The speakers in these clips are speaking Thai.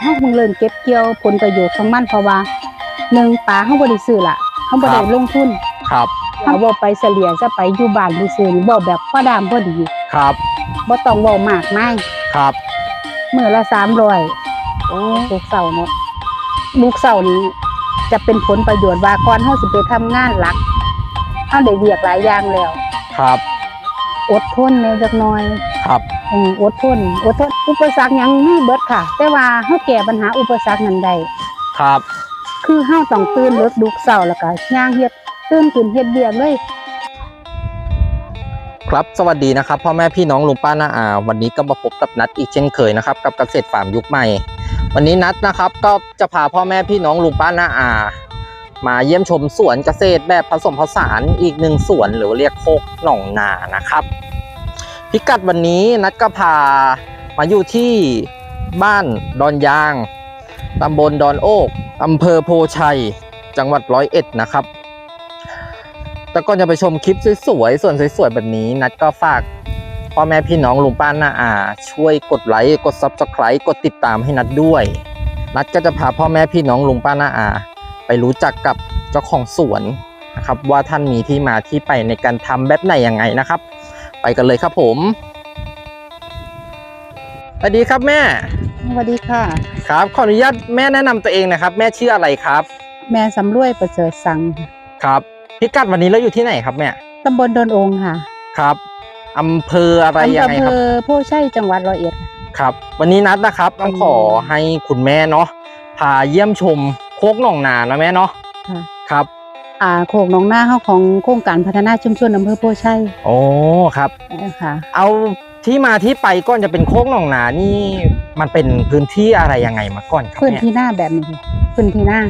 เฮาเพิ่งเริ่มเก็บเกี่ยวผลประโยชน์ของมันเพราะว่าหนึ่งปลาเฮาบ่ได้ซื้อละเฮาบ่ได้ลงทุนครับเฮาบ่ไปเฉลี่ยจะไปอยู่บ้านซื่อๆนี่บ่แบบพอดามพอดีครับบ่ต้องเว้ามากมายครับมื้อละ300โอ้ลูกเสาเนาะลูกเสานี้จะเป็นผลประโยชน์ว่าก่อนเฮาสิไปทำงานหลักเฮาได้เวียกหลายอย่างแล้วครับ อดทนแหน่จักหน่อยครับ อืมอดทนอดทนอุปสรรคหยังมีเบิดค่ะ แต่ว่าเฮาแก้ปัญหาอุปสรรคนั้นได้ครับคือเฮาต้องตื่นเลิกดุกเช้าแล้วก็ย่างเฮ็ดตื่นขึ้นเฮ็ดเวียกเลย ครับสวัสดีนะครับพ่อแม่พี่น้องลุงป้าน้าอาวันนี้ก็มาพบกับนัดอีกเช่นเคยนะครับกับเกษตรฟาร์มยุคใหม่ วันนี้นัดนะครับก็จะพาพ่อแม่พี่น้องลุงป้าน้าอา มาเยี่ยมชมสวนเกษตรแบบผสมผสานอีกหนึ่งสวนหรือเรียกโคกหนองนานะครับ พิกัดวันนี้นัดก็พามาอยู่ที่บ้านดอนยางตำบลดอนโอกอำเภอโพชัย จังหวัดร้อยเอ็ดนะครับ แต่ก่อนจะไปชมคลิปสวยๆส่วนสวยๆแบบนี้นัดก็ฝากพ่อแม่พี่น้องลุงป้าน้าอา ช่วยกดไลค์กด Subscribe กดติดตามให้นัดด้วย นัดก็จะพาพ่อแม่พี่น้องลุงป้าน้าอา ไปรู้จักกับเจ้าของสวนนะครับว่าท่านมีที่มาที่ไปในการทำแบบไหนยังไงนะครับ ไปกันเลยครับผมสวัสดีครับแม่สวัสดีค่ะ ครับขออนุญาตแม่แนะนำตัวเองนะครับ แม่ชื่ออะไรครับ แม่สำรวยประเสริฐสังค่ะครับพิกัดวันนี้เราอยู่ที่ไหนครับแม่ตำบลดอนองค์ค่ะ ครับอำเภออะไรยังไงอำคเภรับอโพชัยจังหวัดร้อยเอ็ดค่ะครับ วันนี้นัดนะครับต้องขอให้คุณแม่เนาะพาเยี่ยมชม โคกหนองนานะแม่เนาะค่ะ ครับอ่าโขกหนองหน้าเฮาของโครงการพัฒนาชุมชนอำเภอโพชัยโอ้ครับค่ะ เอาที่มาที่ไปก่อนจะเป็นโคกหนองนานี่มันเป็นพื้นที่อะไรยังไงมาก่อนครับพื้นเนี่ยที่หน้าแบบนี้ค่ะพื้นที่หน้า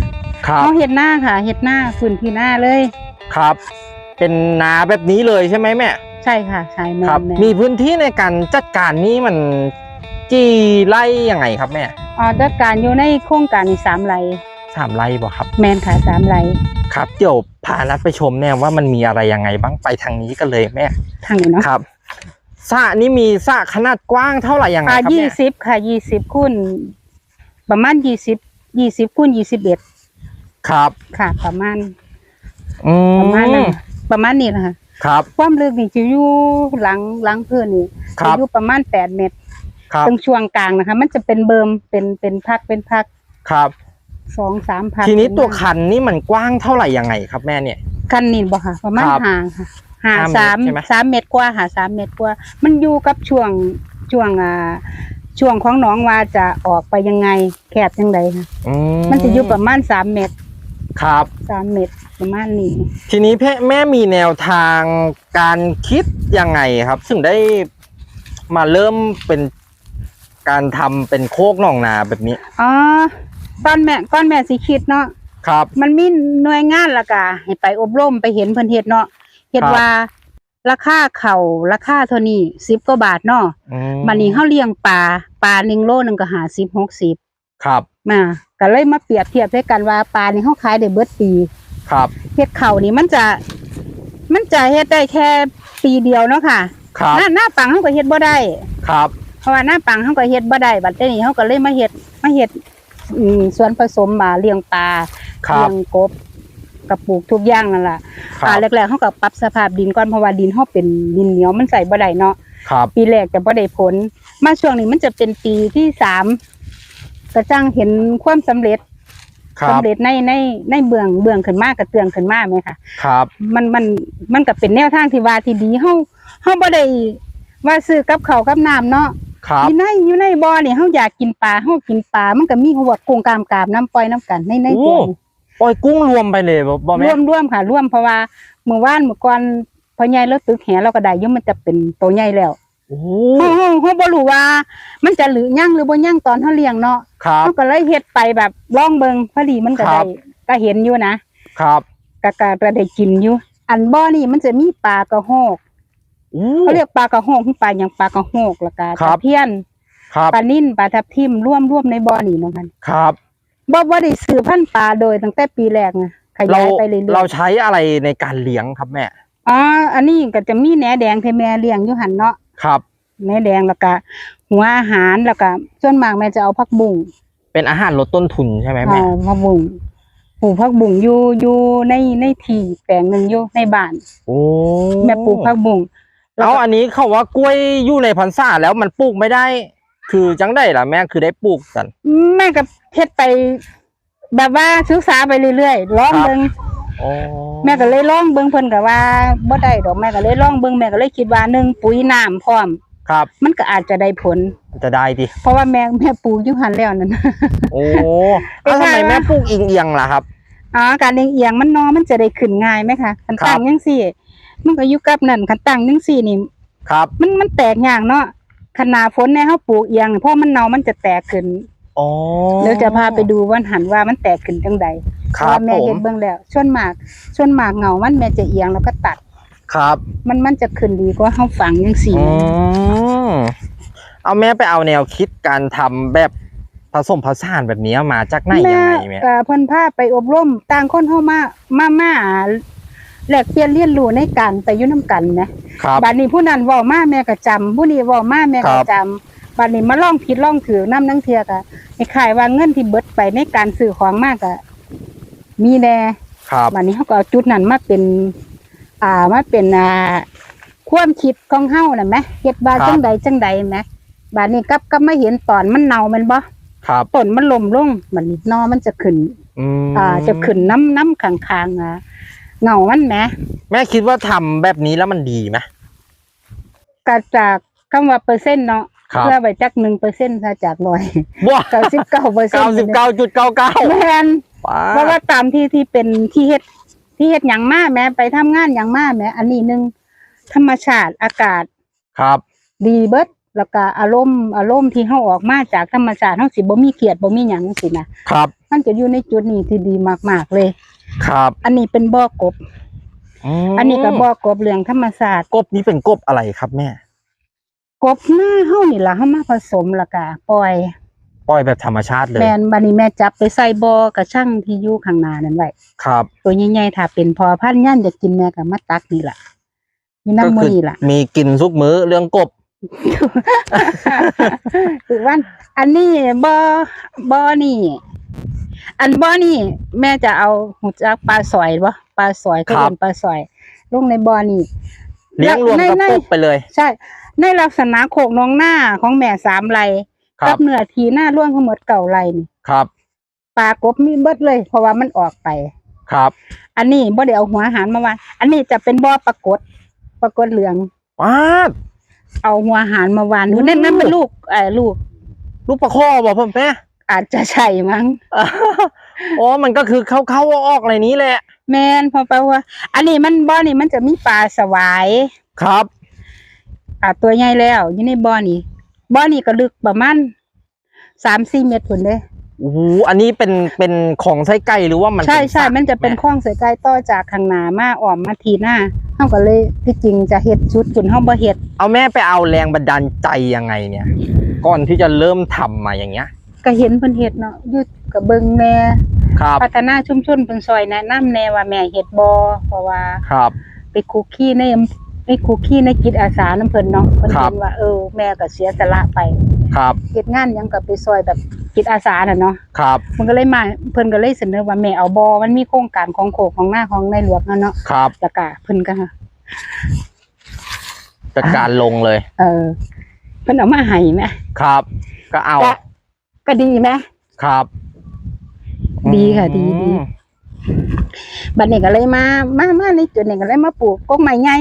ครับเขาเฮ็ดหน้าค่ะเฮ็ดหน้าพื้นที่หน้าเลย ครับ เป็นนาแบบนี้เลยใช่ไหมแม่ใช่ค่ะใช่แม่ครับ แม่มีพื้นที่ในการจัดการนี่มันกี่ไร่ยังไงครับแม่ อ่าจัดการอยู่ในโครงการนี่สามไร่ สามไร่บ่ครับแมนค่ะสามไร่ครับเดี๋ยวพานัดไปชมแน่ว่ามันมีอะไรยังไงบ้างไปทางนี้กันเลยแม่ทางนี้เนาะครับสระนี้มีสระขนาดกว้างเท่าไหร่ยังไงอ่าครับยี่แม่สิบค่ะยี่สิบคูณประมาณยี่สิบยี่สิบคูณยี่สิบเอ็ดครับ ค่ะ ประมาณอืประมาณนั้มนประมาณนี้นะคะครับ ความลึกนี่จะอยู่หลังหลังเพื่อนนี่คจะรับอยู่ประมาณแปดเมตรครับตรงช่วงกลางนะคะ มันจะเป็นเบิมเป็นเป็นพักเป็นพักครับ สองสามพักทีนี้ตัวคันนี่มันกว้างเท่าไหร่ยังไงครับแม่เนี่ย คันนินบ่ค่ะ ประมาณครับห่างค่ะห่างห้าเมตรสามใช่ไหมสามเมตรกว่าหาสามเมตรกว่า มันอยู่กับช่วงช่วงอ่าช่วงของหน้องว่าจะออกไปยังไงแคบยังไงค่ะอืมันจะอยู่ประมาณสามเมตร ครับสามเมตรประมาณนี้ ทีนี้แม่แม่มีแนวทางการคิดยังไงครับถึงได้มาเริ่มเป็นการทำเป็นโคกหนองนาแบบนี้อ๋อ ก้อนแม่ก้อนแม่สิคิดเนาะครับ มันมีหน่วยงานละกะให้ไปอบรมไปเห็นเพิ่นเฮ็ดเนาะเฮ็ดครับ ว่า ราคาเข่าราคาเท่านี้สิบกว่าบาทเนาะอืบัดนี้เฮาเลี้ยงปลาปลาหนึ่งโลหนึงก็หาสิบหกสิบครับมาก็เลยมาเปรียบเทียบให้กันว่าปลานี่เฮาขายได้เบิดปีครับเฮ็ดเข่านี่มันจะ มันจะเฮ็ดได้แค่ปีเดียวเนาะค่ะครับหน้าหน้าปังเฮาก็เฮ็ดบ่ได้ ครับ เพราะว่าหน้าปังเฮาก็เฮ็ดบ่ได้บัดนี้เฮาก็เลยมาเฮ็ดมาเฮ็ด อืมส่วนผสมมาเลี้ยงปลาครัเลี้บยงกบกับปลูกทุกอย่างนั่นล่ะครัอ่าบแรกๆเฮาก็ปรับสภาพดินก่อนเพราะว่าดินเฮาเป็นดินเหนียวมันใส่บ่ได้เนาะครับปีแรกจะบ่ได้ผล มาช่วงนี้มันจะเป็นปีที่สามก็จังเห็นความสำเร็จครัสำบเร็จในในในเบื้องเบื้องขึ้นมากระเตืองขึ้นมาไหมคะ ครับ มันมันมันก็เป็นแนวทางที่ว่าที่ดีเฮาเฮาบ่ได้ว่าซื้อกับข้าวกับน้ำเนาะ ครับอยู่ในอยู่ในบ่อนี่เฮาอยากกินปลาเฮากินปลามันก็มีหัวกงกามกามน้ำปล่อยน้ำกันในในตัวโอ้นี่ปล่อยกุ้งรวมไปเลยบ่บ่แม่ร่วมร่วมค่ะร่วมเพราะว่าเมื่อวานเมื่อก่อนพอใหญ่แล้วตึกแหเราก็ได้อยู่มันจะเป็นตัวใหญ่แล้วโอ้เฮาเฮาเฮาบ่รู้ว่า มันจะหรือยั่งหรือบ่ยั่งตอนเฮาเลี้ยงเนาะครับ เฮาก็เลยเฮ็ดไปแบบลองเบิ่งพอดีมันก็ครัได้บ ก็เห็นอยู่นะครับ ก็ก็ก็ได้กินอยู่ อันบ่อนี่มันจะมีปลากระโหกโอ้ เขาเรียกปลากระโหกคือปลาหยังปลากระโหกแล้วก็ครัตะบ เพียนครับ ปลานิ่นปลาทับทิมร่วมร่วมในบ่อนี่เนาะมันครับ บ่บ่ได้ซื้อพันธุ์ปลาโดยตั้งแต่ปีแรกนะขเรายายไปเรื่อยๆ เราใช้อะไรในการเลี้ยงครับแม่ อ๋อ อันนี้ก็จะมีแหนแดงที่แม่เลี้ยงอยู่หันเนาะครับ แหนแดงแล้วก็หัวอาหารแล้วก็ส่วนมากแม่จะเอาผักบุ้งเเป็นอาหารลดต้นทุนใช่ไหมแม่อ่าผักบุ้งปลูกผักบุ้งอยู่อยู่ในในที่แปลงหนึ่งอยู่ในบ้าน โอ้แม่ปลูกผักบุ้งแล้ว เอาก็อันนี้เขาว่ากล้วยอยู่ในพรรษาแล้วมันปลูกไม่ได้ คือจังได้ล่ะแม่คือได้ปลูกกัน แม่ก็เฮ็ดไป แบบว่าศึกษาไปเรื่อยๆลองครับเบิ่งโอ้แม่ก็เลยลองเบิ่งเพิ่นก็ว่าบ่ได้ดอกแม่ก็เลยลองเบิ่งแม่ก็เลยคิดว่าหนึ่งปุ๋ยน้ำพร้อมครับ มันก็อาจจะได้ผลจะได้ดิเพราะว่าแม่แม่ปลูกอยู่หันแล้วนั่นโอ้แล้วทำไมแม่ปลูกเอียงๆล่ะครับอ๋อการเอียงเอียงๆมันนอมันจะได้ขึ้นง่ายไหมคะคันครับตั้งยังสี่ มันก็อยู่กับนั่นคันตั้งยังสี่นี่ครับมันมันแตกยากเนาะขนาฝนเนี่ยเฮาปลูกเอียงเพราะมันเนามันจะแตกขึ้นอ๋อเดี๋ยวจะพาไปดูว่าหันว่ามันแตกขึ้นจังใดคเพราะรับว่าแม่ผเห็มนเบิ่งแล้วส่วนมากส่วนมากเงามันแม่จะเอียงแล้วก็ตัด ครับ มันมันจะขึ้นดีกว่าเฮาฝังจังสี่อืมเอาแม่ไปเอาแนวคิดการทำแบบผสมผสานแบบนี้มาจากไหนยังไงแม่ก็เพิ่นพาไปอบรมต่างคนเฮามามามา แลกเปลี่ยนเรียนรู้ในการไปอยู่นํกันนะครับ บัดนี้ผู้นั้นเว้ามาแม่ก็จำผู้นี้เว้ามาแม่ครัก็บ จำบัดนี้มาลองผิดลองถือนํนังเทื่อก็ให้ขายว่าเงินที่เบิดไปในการซื้อของมากก็มีแน่ ครับบัดนี้เฮาก็เอาจุดนั้นมาเป็น อ่ามาเป็นอ่าความคิดของเฮาน่ะแหมเฮ็ดว่าจังใดจังใดแหมบัดนี้กลับกลับมาเห็นตอนมันเน่าแมันบ่ครับต้นมันล่มลงบัดนี้หนอมันจะขึ้น อืมอ่าจะขึ้นน้ำน้ำข้างๆอะ เงามันแหมแม่คิดว่าทำแบบนี้แล้วมันดีไหมก็จากคำว่าเปอร์เซ็นต์เนาะครับ เพื่อไปจักหนึ่งเปอร์เซ็นต์ถ้าจากร้อยว้าเก้าสิบเก้าเปอร์เซ็นเก้าต์สิบเก้าจุดเก้าเก้าแม่นว้าเพราะว่าตามที่ที่เป็นที่เฮ็ดที่เฮ็ดอย่างมาแหม้ไปทำงานอย่างมาแหม้อันนี้หนึ่งธรรมชาติอากาศ ครับ ดีเบิดแล้วก็อารมณ์อารมณ์ที่เฮาออกมาจากธรรมชาติเฮาสิบ่มีเกียรติบ่มีหยังสินะครับ มันจะอยู่ในจุดนี้ที่ดีมากๆเลย ครับอันนี้เป็นบ่อกบมอันนี้ก็บ่อกบเรื่องธรรมชาติกบนี้เป็นกบอะไรครับแม่ กบหน้าเฮานี่ล่ะเฮามาผสมและกะปล่อย ปล่อยแบบธรรมชาติเลย แม่นบัดนี้แม่จับไปใส่บ่อกระช่างที่อยู่ข้างหน้านั่นไว้ครับ ตัวใหญ่ๆถ้าเป็นพอพันธุ์ย่านจะกินแม่ก็มาตักนี่ล่ะมีก็น้ำมืคืออนี่ล่ะ มีกินทุกมื้อเรื่องกบคือว่าอันนี้บ่บ่นี่ อันบ่นี่แม่จะเอาหูจักปลาสอยบ่ปลาสอยก็ครับเป็นปลาสอยลงในบ่อนี่เลี้ยงรวมกับในกบไปเลย ใช่ ในลักษณะโขกน้องหน้าของแม่สามไรครักับเนื้อทีหน้าร่วงทั้งหมดเก่าไรนี่ครับปลากบมีเบิดเลย เพราะว่ามันออกไป ครับ อันนี้บ่ได้เอาหัวอาหารมาวางอันนี้จะเป็นบ่อปรากฏปรากฏเหลืองว้าดเอาหัวอาหารมาวางโอ้นั่นนั่นเป็นลูกเอ่อลูก ลูกปลาข้อบอกพ่อแม่ อาจจะใช่มั้งอ๋อมันก็คือเข้าเข้าๆออกๆอะไรนี้แหละ แม่นเพอแปลว่า อันนี้มันบ่อนี่มันจะมีปลาสวายครับอ่าตัวใหญ่แล้วอยู่ในบ่อนี่บ่อนี่ก็ลึกประมาณสามสี่เมตรพุ่นเด้โอ้โหอันนี้เป็นเป็นของไส้ไก่หรือว่ามันใช่เป็นใช่สัตว์มันจะเป็นแข้องเสือไก่ต่อจากข้างหน้ามาอ้อมมาทีหน้าเฮาก็เลยที่จริงจะเฮ็ดชุดฝุ่นเฮาบ่เฮ็ดเอาแม่ไปเอาแรงบันดาลใจยังไงเนี่ย ก่อนที่จะเริ่มทำมาอย่างเงี้ย ก็เห็นเพิ่นเฮ็ดเนาะอยู่ก็เบิ่งแหน่ครับพัฒนาชุมชนเพิ่นซอยแนะนำแน่ว่าแม่เฮ็ดบ่เพราะว่าครับ ไปคุกคีในไปคุกคีในจิตอาสานำเพิ่นเนาะเพิ่นครับเห็นว่าเออแม่ก็เสียสละไปครับเฮ็ดงานหยังก็ไปซอยแบบจิตอาสาน่ะเนาะครับมันก็เลยมาเพิ่นก็เลยเสนอว่าแม่เอาบ่มันมีโครงการของโคกของหน้าของในหลวงนั่นเนาะครับแล้วก็เพิ่นก็จัดการลงเลย เออเพิ่นเอามาให้แหมครับ ก็เอา ก็ก็ดีแหมครับ ดีค่ะดีดีอืมบัดนี้ก็เลยมามามาในจุดนี้ก็เลยมาปลูกกกไม้ใหญ่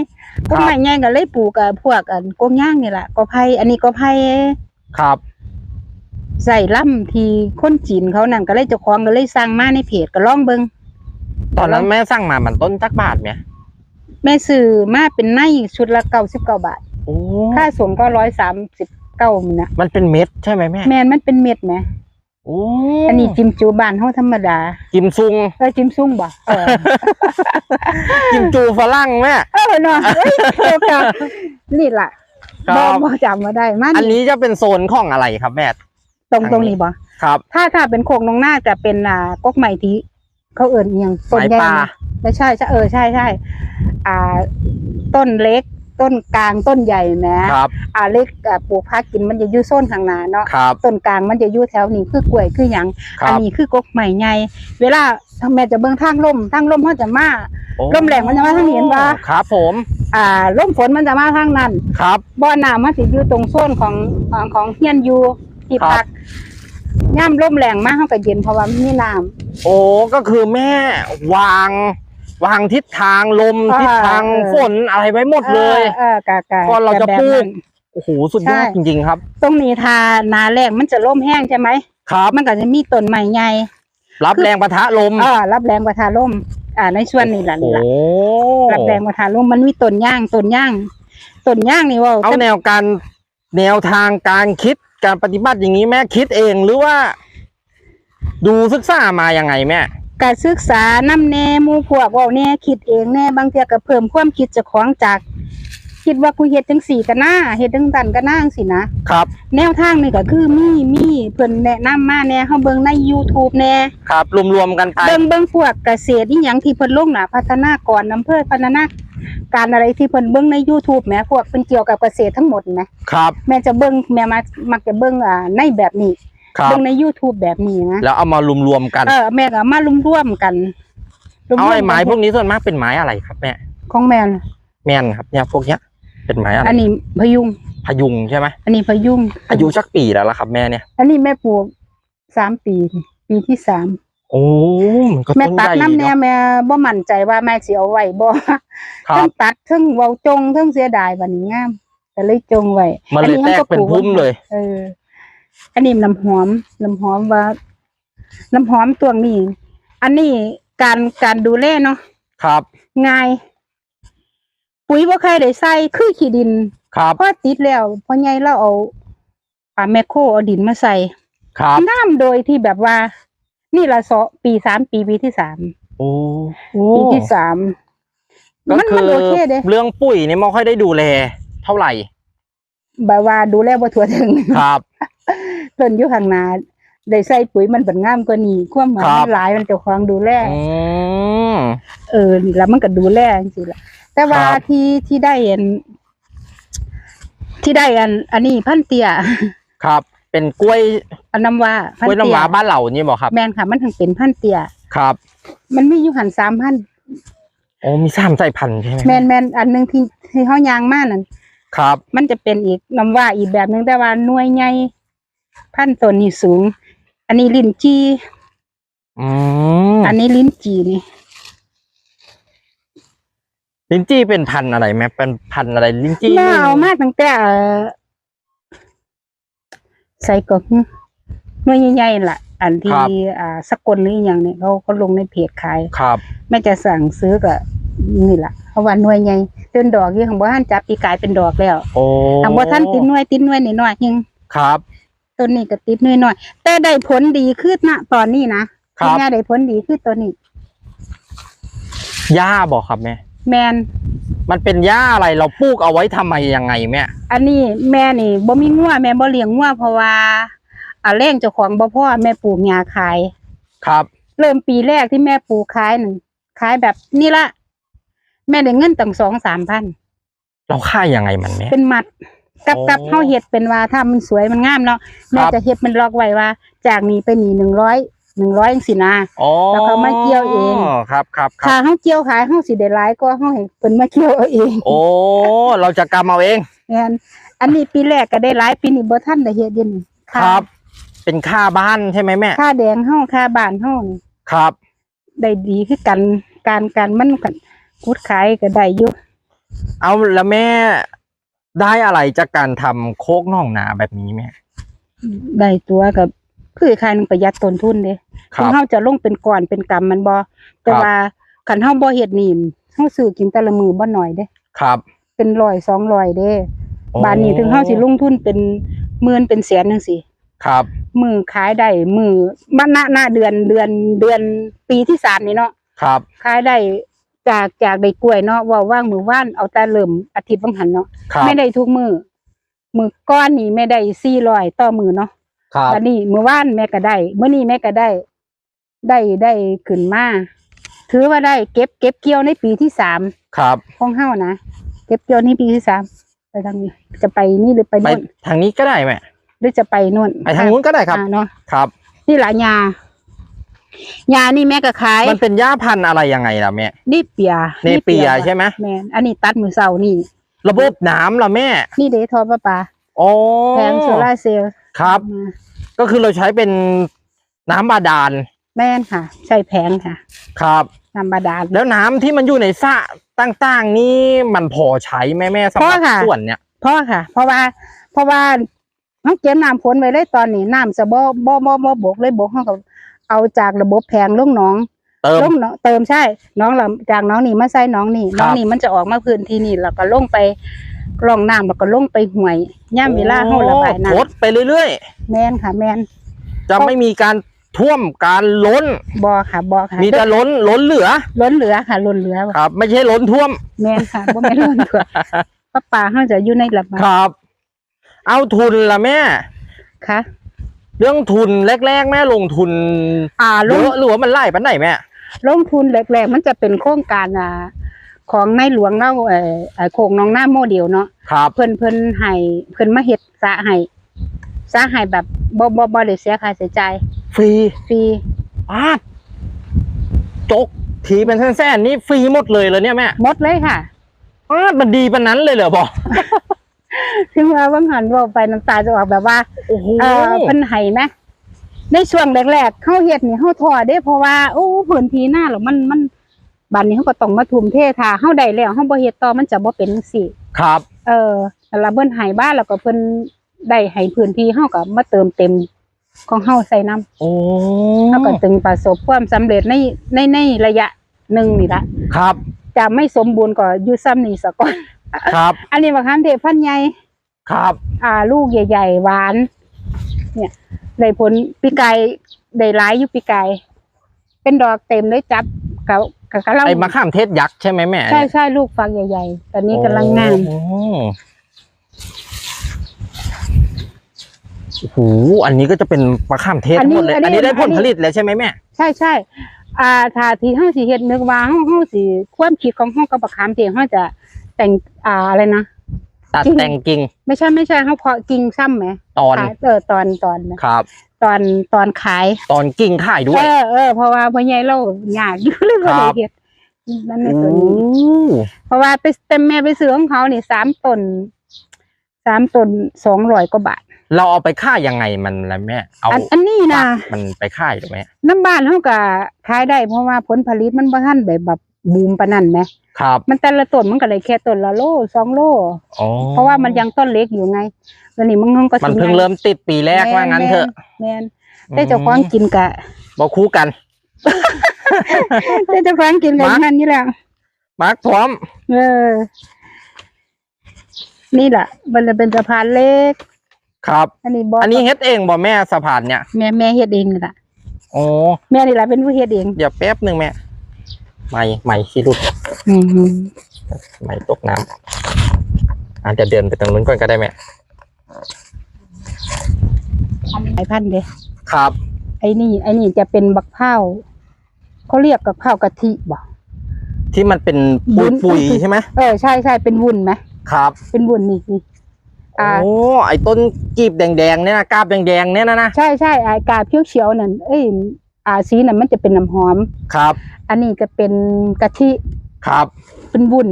กกไม้ใหญ่ก็เลยปลูกกับพวกอันกกย่างนี่แหละกอไผ่อันนี้กอไผ่ครับใส่ล่ำที่คนจีนเขานั่นก็เลยเจ้าของก็เลยสั่งมาในเพจก็ลองเบิ่งตอนนั้นแม่สั่งมามันต้นจักบาทไหมแม่ซื้อมาเป็นในชุดละ99บาทโอ้ค่าส่งก็139มั นน่ะมันเป็นเม็ดใช่ไหมแม่แม่นมันเป็นเม็ดแหมโอ้อันนี้จิมจูบ้านเฮาธรรมดา กิมซุงเออจิมซุ่งบ่เออกิมจูฝรั่งแม่เออเนาะเอ้ยเกี่ยวกับนี่ล่ะคบ่รับบ่จำมาได้มาอันนี่นี้จะเป็นโซนของอะไรครับแม่ ตรงตรงนี้บ่ครับ ถ้าถ้าเป็นโคกน้องหน้าจะเป็นอ่ากกใหม่ที่เขาเอิ่นอหย่างต้นใหญ่ไม้ป่านะไม่ใช่ใช่เออใช่ใช่อ่า ต้นเล็ก ต้นกลางต้นใหญ่แหมครับ อ่าเล็กอ่าปลูกพักกินมันจะอยู่โซนข้างหน้าเนาะครับ ต้นกลางมันจะอยู่แถวนี้คือกล้วยคือหยังคอันรับนี้คือกกใหม่ใหญ่เวลาทางแม่จะเบิ่งทางลมทางลมเขาจะมา โอ้ลมแรงมันจะมาทางนี้เห็นปะ ครับผม อ่าลมฝนมันจะมาทางนั้น ครับ บ่อน้ำมันสิอยู่ตรงโซนของของของเฮียนอยู่ที่ครับ พักย่ำลมแรงมากเขาก็เย็นเพราะว่ามันมีน้ำโอ้ก็คือแม่วาง วางทิศทางลมอ่าทิศทางเออฝนอะไรไว้หมดเลยเออเออกะกะก่อนเราจะแบบปลูกนั้นโอ้โหสุดยอดใช่จริงๆครับ ตรงนี้ทานาแรกมันจะล่มแห้งใช่ไหมครับ มันก็จะมีต้นใหม่ใหญ่รับแรงประทะลมอ่ารับแรงประทาล่มอ่าในส่วนนี้แหละโอ้นี่แหละรับแรงประทาล่มมันมีต้นย่างต้นย่างต้นย่างนี่เว่าเอาแนวการแนวทางการคิดการปฏิบัติอย่างนี้แม่คิดเองหรือว่า ดูศึกษามายังไงแม่ การศึกษานำแน่หมู่พวกเว่าแน่คิดเองแน่บางเทีก็เพิ่มความคิดเจ้าของจาก คิดว่ากูเฮ็ดจังสี่ก็น่าเฮ็ดจังตันก็น่าจังซี่นะครับ แนวทางนี่ก็คือมีมีเพิ่นแนะนำมาแน่เฮาเบิ่งใน YouTube แน่ ครับ รวมๆกันไป เบิ่งเบิ่งพวกเกษตรอีหยังที่เพิ่นลงน่ะพัฒนากรอำเภอพัฒนาการอะไรที่เพิ่นเบิ่งใน YouTube แหมพวกเป็นเกี่ยวกับเกษตรทั้งหมดแหมครับ แม่จะเบิ่งแม่มามักจะเบิ่งอ่าในแบบนี้ ครับ เบิ่งใน YouTube แบบนี้นะแล้วเอามารวมๆกัน เออแม่ก็เอามารวมๆกันรวมๆเอาไอ้ไม้กันพวกนี้ส่วนมากเป็นไม้อะไรครับแม่ ของแม่นแม่นครับเนี่ยพวกเนี้ย เป็นไม้อะไรอันนี้พยุง พยุงใช่ไหมอันนี้พยุงอายุสักปีแล้วล่ะครับแม่เนี่ย อันนี้แม่ปลูกสามปี ปีที่สามโอ้มันก็แม่ต้นตัดใหญ่น้ำแน่เนาะแม่บ่มั่นใจว่าแม่สิเอาไว้บ่ครัเทั้บ งตัดเทั้งเว้าจงเทั้งเสียดายบัดนี้งามก็เลยจงไว้มันเลยแตกเป็นพุ่มเลย เออ อันนี้น้ำหอมน้ำหอมว่า น้ำหอมตัวนี้ อันนี้การการดูแลเนาะครับ ง่าย ปุ๋ยบ่ใครได้ใส่คือขี้ดินครับพอติดแล้วพอใหญ่เราเอาอ่าแมคโครเอาดินมาใส่ครับน้ำโดยที่แบบว่า นี่ละสองปีสามปีปีที่สามโอ้ปีที่สามก็มันคืมันอโอเคเด้เรื่องปุ๋ยนี่ไม่ค่อยได้ดูแล เท่าไหร่แบบว่าดูแลบ่ทั่วถึงครับ ต้นอยู่ข้างหน้าได้ใส่ปุ๋ยมันเป็นงามกว่านี้ความหมายครับมันหลายมันเจ้าของดูแลอืม เออนี่ละมันก็ดูแลจังซี่ล่ะแต่ว่าครับ ที่ที่ได้อัน ที่ได้อัน อันนี้พันเตียครับ เป็นกล้วยอันน้ำว่ากล้วยน้ำว้าบ้านเหล่านี่บอกครับ แมนค่ะ มันถึงเป็นพันเตียครับ มันมีอยู่หันสามพันโอ้มีสามสายพันธุ์ใช่ไหมแมนแมนอันหนึงที่ที่เขายางมานั่นครับ มันจะเป็นอีกน้ำว่าอีกแบบหนึงแต่ว่าหน่วยใหญ่ พันต้นนี่สูง อันนี้ลิ้นจีอืมอันนี้ลิ้นจีนี่ ลิ้นจี้เป็นพันธุ์อะไรไหมเป็นพันธุ์อะไรลิ้นจี้แม่นี่เอามาตั้งแต่เอ่อใส่กล่องหน่วยใหญ่ๆล่ะ อันที่อ่าสกลหรืออหย่างเนี่ยเขาเขาลงในเพจขายครับ แม่จะสั่งซื้อกับนี่ล่ะเพราะว่าหน่วยใหญ่เป็นดอกยี่ของบ่ท่านจับปีกายเป็นดอกแล้วโอ้ทางบ่ท่านติดหน่วยติดหน่วยนิดหน่อยๆยังครับ ต้นนี้ก็ติดหน่วยหน่อยแต่ได้ผลดีขึ้นนะตอนนี้นะครับ แม่ได้ผลดีขึ้นตัวนี้ หญ้าบอกครับแม่ แมนมันเป็นหญ้าอะไรเราปลูกเอาไว้ทำไมยังไงแม่ อันนี้แม่นี่บ่มีงัวแม่บ่เลี้ยงงัวเพราะว่าอ่าแรงเจ้าของบ่พอแม่ปลูกหญ้าขาย ครับ เริ่มปีแรกที่แม่ปลูกขายนั่นขายแบบนี่ละแม่ได้เงินตั้งสองสามพันเราค่ายยังไงมันแม่เป็นมัด กับโอ้กับเฮาเฮ็ดเป็นว่าถ้ามันสวยมันงามเนาะแม่ครับจะเฮ็ดมันล็อกไว้ว่า จากนี้ไปนี่หนึ่งร้อยหนึ่งร้อยจังซี่นะอ๋อแล้วเขามาเกี่ยวเองครับครับคถ้ารับเฮาเกี่ยวขายเฮาสิได้หลายก็เฮาให้เพิ่นมาเกี่ยวเอาเอง โอ้เราจะกำเอาเองแม่นอันนี้ปีแรกก็ได้หลายปีนี้บ่ทันได้เฮ็ดอยินครับ เป็นค่าบ้านใช่ไหมแม่ค่าแดงเฮาค่าบ้านเฮานี่ครับ ได้ดีคือกันการการมันกันกุดขายก็ได้อยู่เอาแล้วแม่ ได้อะไรจากการทำโคกหนองนาแบบนี้แม่ ได้ตัวกับคือค่าหนึงประหยัดต้นทุนเด้คถึรังบเฮาจะลงเป็นก้อนเป็นกำมันบ่แต่ครับ ว่าคันเฮาบ่เฮ็ดนี่เฮาซื้อกินแต่ละมื้อบ่น้อยเด้ ครับเป็นร้อยสองร้อยเด้ โอ้บานนี้ถึงเฮาสิลงทุนเป็นหมื่นเป็นแสนจังซี่ครับ มือขายได้มือบ้านหน้าหน้าเดือนเดือนเดือนปีที่สามนี่เนาะครับ ขายได้ จากจากได้กล้วยเนาะว่าว่างมือว่านเอาแต่เริ่มอาทิตย์บังหันเนาะครับ ไม่ได้ทุกมือมือก้อนนี่แม่ได้สี่ร้อยต่อมือเนาะครับอันนี้มือว่านแม่ก็ได้เมื่อนี้แม่ก็ได้ ได้ได้ขึ้นมาถือว่าได้เก็บเก็บเกี่ยวในปีที่สามครับ ของเฮานะเก็บเกี่ยวนี่ปีที่สามไปทางนี้จะไปนี่หรือไปไปโน่นทางนี้ก็ได้แม่หรือจะไปโน่นไปทางนู้นก็ได้ครับ อ่าเนาะครับ นี่หลายยา ยานี่แม่ก็ขายมันเป็นหญ้าพันธุ์อะไรยังไงล่ะแม่ นี่เปียเนเปียใช่ไหม แม่นอันนี้ตัดมือเสานี่ ระบบน้ำล่ะแม่ นี่เดทอประปาโอ้แผงโซลาร์เซลล์ครับมาก็คือเราใช้เป็นน้ำบาดาล แม่นค่ะ ใช่แผงค่ะ ครับ น้ำบาดาล แล้วน้ำที่มันอยู่ในสระต่างๆ นี่มันพอใช้ไหมแม่สำหพรัอบค่ะส่วนเนี้ยเพราะค่ะ เพราะว่า เพราะว่าน้องเก็บน้ำฝนไว้เลยตอนนี้น้ำจะบ่บ่บ่บ่บกเลยบกเขาก็ เอาจากระบบแผงลงหนองเติมลงหนองเติมใช่น้องเราจากน้องนี่มาใส่น้องนี่ครับน้องนี่มันจะออกมาพื้นที่นี่แล้วก็ลงไปกรองน้ำแล้วก็ลงไปห่วยย่ามเวลาเขาระบายน้โพสต์ไปเรื่อยำแม่นค่ะ แม่นๆจะไม่มีการท่วมการล้นบอค่ะบอค่ะ มีแต่ล้นล้นเหลือ ล้นเหลือค่ะล้นเหลือครับ ไม่ใช่ล้นท่วม แม่นค่ะบ่แม่นล้นถั่วป้าป่าเขาจะอยู่ในระบาครับ เอาทุนละแม่ค่ะ เรื่องทุนแรกๆ แม่ลงทุนอ่าลเยงอะหรือว่ามันไล่ปันไหนแม่ ลงทุนแรกๆ มันจะเป็นโครงการอ่าของในหลวงเล่าเอ่อเอ่อโคงน้องหน้าโมเดลเนาะครับ เพิ่นเพิ่นให้เพิ่นมาเฮ็ดสระให้สระให้แบบบ่บ่บ่ได้เสียค่าใช้จ่ายฟรีฟรีอาดจกทีเป็นแส้นๆนี่ฟรีหมดเลยเลยเนี่ยแม่หมดเลยค่ะอาดมันดีปานนั้นเลยเหรอบอก ถึงว่าบางหันเว้าไปน้ำตาจะออกแบบว่า โอ้โหเออเพิ่นให้ไหมในช่วงแรกๆเฮาเฮ็ดนี่เฮาท้อเด้เพราะว่าโอ้พื้นที่หน้าแล้วมันมันบัดนี้เฮาก็ต้องมาทุ่มเทถ้าเฮาได้แล้วเฮาบ่เฮ็ดต่อมันจะบ่เป็นจังซี่ครับ เออแต่ละเพิ่นให้บ้านแล้วก็เพิ่นได้ให้พื้นที่เฮาก็มาเติมเต็มของเฮาใส่น้ำโอ้เฮาก็ถึงประสบความสำเร็จในในในระยะหนึ่งนี่ละครับ จะไม่สมบูรณ์ก็อยู่ซ้ำนี่ซะก่อนครับ อันนี้บักขามเทพพันธุ์ใหญ่ ครับ อ่า ลูกใหญ่ ๆ หวาน เนี่ยได้ผลปีกายได้หลายอยู่ปีกายเป็นดอกเต็มเลยจับกับกับกะเราไอ้มะขามเทศยักษ์ใช่ไหมแม่ใช่ใช่ลูกฟักใหญ่ ๆ ตอนนี้กำลังงามโอ้โอ้โหอันนี้ก็จะเป็นมะขามเทศทั้งหมดเลย อันนี้ได้ผลผลิตแล้วใช่ไหมแม่ ใช่ใช่อ่าถ้าที่เฮาสิเฮ็ดนึกว่าเฮาเฮาสิความคิดของเฮากับบักขามเทพเฮาจะแต่งอ่าอะไรนะ ตัดจริงแต่งกิ่ง ไม่ใช่ไม่ใช่เฮาเพาะกิ่งซ้ำไหมตอนขายเออตอนตอนนะครับ ตอนตอนขายตอนกิ่งขายด้วเอยอเออเพราะว่าพ่อใหญ่เราอยากอยู่เลยบ่ครัได้บเฮ็ดนั่นในโอ้ตัวนี้เพราะว่าไปเต็มแม่ไปซื้อของเขานี่สามต้นสามต้นสองร้อยกว่าบาท เราเอาไปค่ายยังไงมันละแม่เอาอันอันนี้นะมันไปค่ายหรือไหมน้ำบ้านเขาก็ขายได้เพราะว่าผลผลิตมันบ่ทันแบบแบบบูมปานนั้นไหม ครับมันแต่ละต้นมันก็เลยแค่ต้นละโลสองโล อ๋อเพราะว่ามันยังต้นเล็กอยู่ไงแล้วนี่มันมันก็มันสิเพิ่งเริ่มติดปีแรกว่างั้นเถอะแม่นแต่เจ้าของกินกะบอกคู่กันแต่เจ้าของกินกันมานั่นนี่แหละมาร์คพร้อม เออ นี่แหละมันจะเป็นสะพานเล็ก ครับ อันนี้บออันนี้เฮ็ดเองบ่แม่สะพานเนี่ย แม่แม่เฮ็ดเองนี่ล่ะโอ้แม่นี่แหละเป็นผู้เฮ็ดเอง เดี๋ยวแป๊บหนึ่งแม่ ไม่ไม่สิลูกอืมไม่ตกน้ำอาจจะเดินไปตรงนู้นก่อนก็ได้แม่สายพันธุ์เด้ครับ ไอ้นี่ ไอ้นี่จะเป็นบักเผาวเขาเรียกกับข้าวกะทิบ่ที่มันเป็นวุ้ปุยนปุยๆใช่ไหมเออใช่ใช่เป็นวุ้นไหมครับ เป็นวุ้นนี่นี่อ่าโอ้ไอ้ต้นกีบแดงๆเนี่ยนะกาบแดงๆเนี่ยนะนะใช่ใช่ไอ้กาบเขียวๆนั่นเอ้ย อ่าสีนั่นมันจะเป็นน้ำหอม ครับ อันนี้จะเป็นกะทิครับ เป็นวุ้น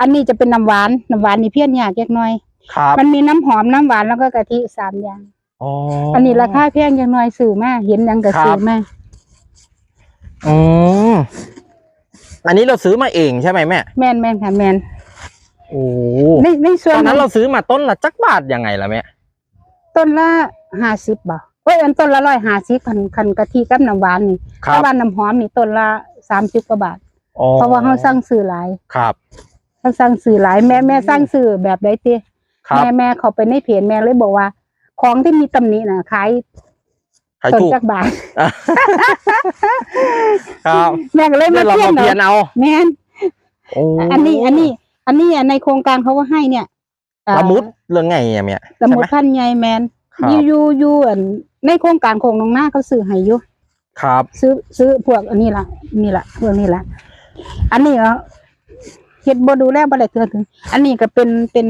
อันนี้จะเป็นน้ำหวานน้ำหวานนี่เพี้ยนยากเล็กน้อย ครับ มันมีน้ำหอมน้ำหวานแล้วก็กะทิสามอย่างอ๋ออันนี้ราคาแพงจังน้อยซื้อมาเห็นหยังก็ซื้อมาอืมอันนี้เราซื้อมาเองใช่ไหมแม่ แม่นแม่นค่ะแม่นโอ้ในในส่วนตอนนั้นเราซื้อมาต้นละจักบาทยังไงล่ะแม่ ต้นละห้าสิบบาทเอ้ยอันต้นละร้อยห้าสิบคันคันกะทิกับน้ำหวานนี่ครัถ้าบว่าน้ำหอมนี่ต้นละสามสิบกว่าบาท อ๋อเพราะว่าเขาสั่งซื้อหลายครับ เขาสั่งซื้อหลายแม่แม่สั่งซื้อแบบใดติครับแม่แม่เขาไปในเพจแม่เลยบอกว่า ของที่มีตำหนิน่ะขายขายต้นถูกจักบาทครับแม่ก็เลยเดี๋มายวเราเทียมานเพียนเอาเอาแม่นโอ้อันนี้อันนี้ อันนี้อะในโครงการเขาก็ให้เนี่ยอ่าละมุดเรื่องไงอะแม่ละมุดใช่ไหพันใหญ่แมนครับยูยูยูอัน ในโครงการโครงน้องหน้าเขาซื้อให้อยู่ครับ ซื้อซื้อพวกอันนี้ละนี่ละพวกนี้ละอันนี้เหรอเฮ็ดบ่ดูแลบ่ได้เทื่อถึง อันนี้ก็เป็นเป็น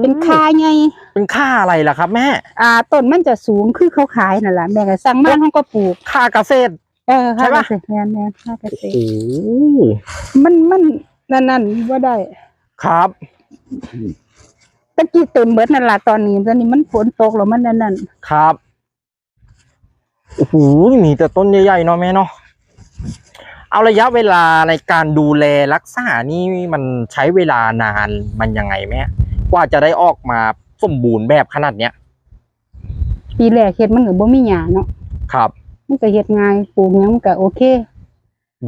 เป็นค่าใหญ่เป็นค่าอะไรล่ะครับ แม่ อ่าต้นมันจะสูงคือเขาขายนั่นล่ะแม่ก็สั่งมาเฮาก็ปลูกค่าเกษตรเออใช่ค่าปะเกษตรแม่นแม่นค่าเกษตรโอ้มันมันนั่นนั่นบ่ได้ ครับตะกี้เต็มเบิดนั่นล่ะตอนนี้ตอนนี้มันฝนตกแล้วมันนั่นนั่นครับ โอ้โหมีแต่ต้นใหญ่ๆเนาะแม่เนาะเอาระยะเวลาในการดูแลรักษานี่มันใช้เวลานานมันยังไงแม่กว่าจะได้ออกมาสมบูรณ์แบบขนาดเนี้ยปีแรกเฮ็ดมันก็บ่มีหญ้าเนาะครับ มันก็เฮ็ดง่ายปลูกหยังมันก็โอเค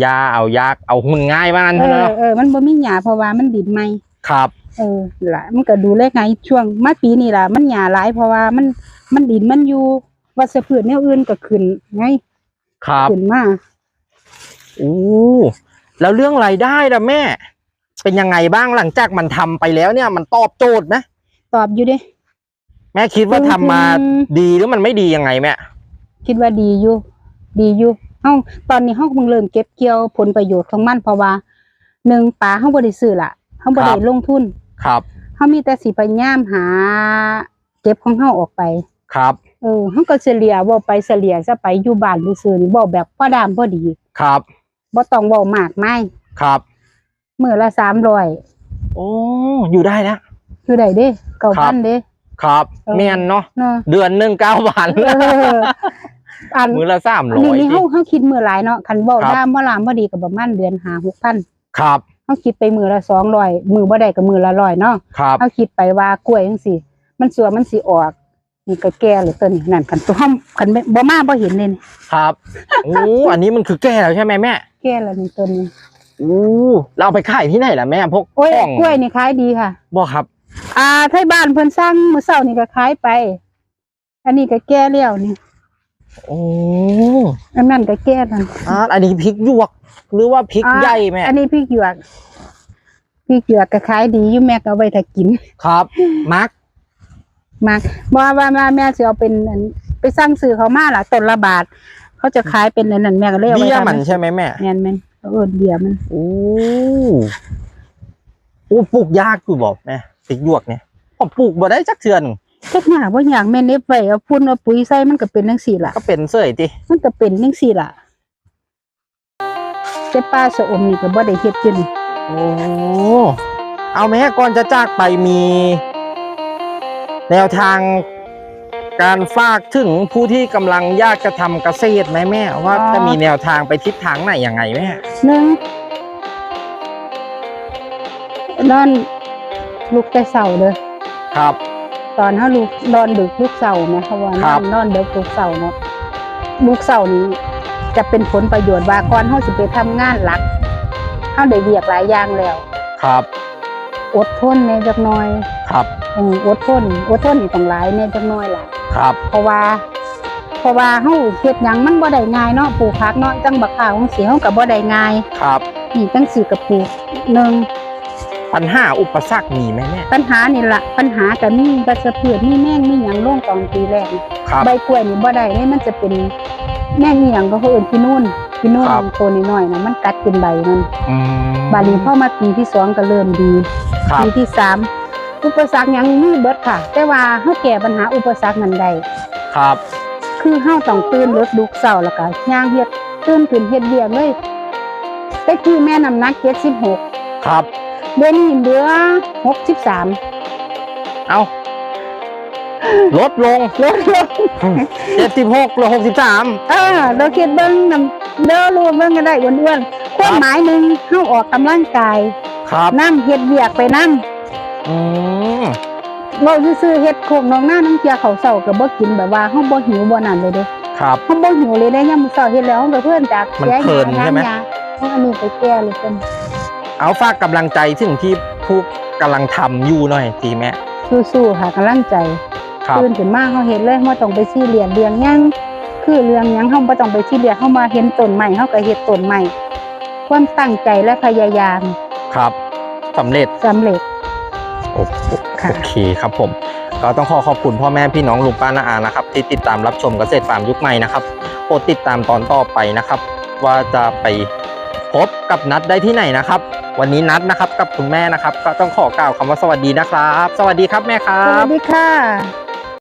ยาเอายากเอาหุ่นง่ายว่างั้นเอเถอะอเนาะเออมันบ่มีหญ้าเพราะว่ามันดินใหม่ครับ เออล่ะมันก็ดูแลง่ายช่วงมาปีนี้ล่ะมันหญ้าหลายเพราะว่ามันมันดินมันอยู่ วัชพืชแนวอื่นก็ขึ้นไงครับขึ้นมาโอ้แล้วเรื่องรายได้ล่ะแม่ เป็นยังไงบ้างหลังจากมันทำไปแล้วเนี่ย มันตอบโจทย์ไหมตอบอยู่เด้แม่คิดว่าทำมาอืมดีหรือมันไม่ดียังไงแม่คิดว่าดีอยู่ ดีอยู่เฮาตอนนี้เฮาเพิ่งเริ่มเก็บเกี่ยวผลประโยชน์ของมันเพราะว่าหนึ่งปลาเฮาบ่ได้ซื้อละเฮาบ่ได้ครับลงทุนครับเฮามีแต่สิพยายามหา เก็บของเฮาออกไปครับ เออเฮาก็เฉลี่ยเว้าไปเฉลี่ยซะไปอยู่บ้านซื่อๆนี่เว้าแบบพอดามพอดีครับบ่ต้องเว้ามากมายครับมื้อละ300โอ้อยู่ได้แล้วคือได้เด้ครับ9,000เด้ครับเออแม่นเนาะเนาะเดือนหนึ่งเก้าพันเอออันมือละสามอัร้นอยนี้นี่เฮาเฮาคิดมื้อหลายเนาะคันเว้าครับดามบ่ลามบ่ดีก็ประมาณเดือน5 6,000ครับเฮาคิดไปมื้อละ200มื้อบ่ได้ก็มื้อละ100เนาะครับเฮาคิดไปว่ากล้วยจังซี่มันสัวมันสิออก นี่ก็แก่เลยต้นนี้นั่นคันตัวเฮาคันบ่มาบ่เห็นเลยนี่ครับโอ้อันนี้มันคือแก่แล้วใช่ไหมแม่ แก่แล้วนี่ต้นนี้โอ้เราเอาไปขายที่ไหนล่ะแม่พวกโอ้ยของกล้วยนี่ขายดีค่ะบ่ครับ อ่าไทบ้านเพิ่นสร้างมื้อเช้านี่ก็ขายไป อันนี้ก็แก่แล้วนี่โอ้อันนั้นก็แก่นั่นอ่าอันนี้พริกหยวก หรือว่าพริกอ่าใหญ่แม่อันนี้พริกหยวกพริกหยวกก็ขายดีอยู่แม่ก็เอาไว้ถ้ากิน ครับมาร์ก มากบ่ว่าว่าแม่สิเอาเป็นอันไปสั่งซื้อเขามาล่ะต้นละบาท เขาจะขายเป็นอันนั้นแม่ก็เลยเอาเบี้ไว้ยทำมันใช่ไหมแม่แม่นแม่นเขาเอิ้นเบี้ยมันโอ้โอ้ปลูกยากคือบอกแม่พริกหยวกเนี่ยผมปลูกบ่ได้จักเทือนงจักหน้าบ่อยากแม่นเน็บไว้เอาพุ่นเอาปุ๋ยใส่มันก็เป็นจังซี่ล่ะ ก็เป็นเสยติมันก็เป็นจังซี่ล่ะแต่ป้าสะอมนี่ก็บ่ได้เฮ็ดอยู่นี่โอ้เอาแม่ก่อนจะจากไปมี แนวทางการฝากถึงผู้ที่กำลังอยากจะทำเกษตรไหมแม่ ว่าจะมีแนวทางไปทิศทางไหนยังไงแม่หนึ่งนอนลุกแต่เช้าเด้อครับ ตอนเฮาลุกนอนดึกลุกเช้าแม่เขาว่านครัอบ นนอนดึกลุกเช้าเนาะลุกเช้านี้จะเป็นผลประโยชน์ว่าก่อนเฮาสิไปทำงานหลักเฮาได้เรียกหลายอย่างแล้ว ครับอดทนแหน่จักหน่อย ครับเอออดทนอดทนนี่ต้องหลายแหน่จักหน่อยล่ะ ครับ เพราะว่า เพราะว่าเฮาเฮ็ดหยังมันบ่ได้ง่ายเนาะปลูกผักเนาะจังบักข้าวจังซี่เฮาก็บ่ได้ง่ายครับ นี่จังซี่ก็ปลูกหนึ่งปัญหาอุปสรรคมีไหมแม่ปัญหานี่ล่ะปัญหาก็มีวัชพืชมีแมงมีหยังลงตอนปีแรกนี่ครับ ใบกล้วยนี่บ่ได้เลยมันจะเป็นแมงอีหยังก็เขาเอิ้นกินนู่นกินนู่นครับ ตัวน้อยๆน่ะมันกัดกินใบมันอืมบาดนี้พอมาปีที่สองก็เริ่มดี ครับ ปีที่สาม อุปสรรคหยังมีเบิดค่ะ แต่ว่าเฮาแก้ปัญหาอุปสรรคนั้นได้ครับ คือเฮาต้องตื่นเลิกดุกเช้าแล้วก็ย่างเฮ็ดตื่นขึ้นเฮ็ดเวียกเลยแต่กี้แม่น้ำหนัก76ครับเดี๋ยวนี้เหลือ63เอาลดลงลดลงเจ็ดสิบหกหรือหกสิบสามเออเราคิดเบิ่งนำเด้อรู้เบิ่งก็ได้อ้วนๆความหมายหนึงเฮาออกกำลังกาย ครับนำเฮ็ดเวียกไปนำ อืมเราซื่อๆเฮ็ดโคกน้องหน้าน้ำเกียเขาวเช้าก็บ่กินแบบว่าเฮาบ่หิวบ่นั่นเลยเด้ครับ เฮาบ่หิวเลยเด้ยามมื้อเช้าเฮ็ดแล้วเฮาก็เพิ่นจากมันเพลินใช่ไหมยาเพราะอันนี้ไปแก้เลยเพิ่นเอาฝากกำลังใจถึงที่ผู้กำลังทำอยู่หน่อยทีแม่สู้ๆค่ะกำลังใจ ครับ ตื่นขึ้นมาเฮาเฮ็ดเลยบ่ต้องไปซีเรียสเรื่องหยังคือเรื่องหยังเฮาบ่ต้องไปซีเรียสเฮามาเห็นต้นใหม่เฮาก็เฮ็ดต้นใหม่ความตั้งใจและพยายามครับสำเร็จสำเร็จ โอ้โหค่ะโอเคครับผม ก็ต้องขอขอบคุณพ่อแม่พี่น้องลุงป้าน้าอานะครับ ที่ติดตามรับชมเกษตรฟาร์มยุคใหม่นะครับโปรดติดตามตอนต่อไปนะครับ ว่าจะไปพบกับนัดได้ที่ไหนนะครับ วันนี้นัดนะครับกับคุณแม่นะครับ ก็ต้องขอกล่าวคำว่าสวัสดีนะครับ สวัสดีครับแม่ครัสวับสดีค่ะ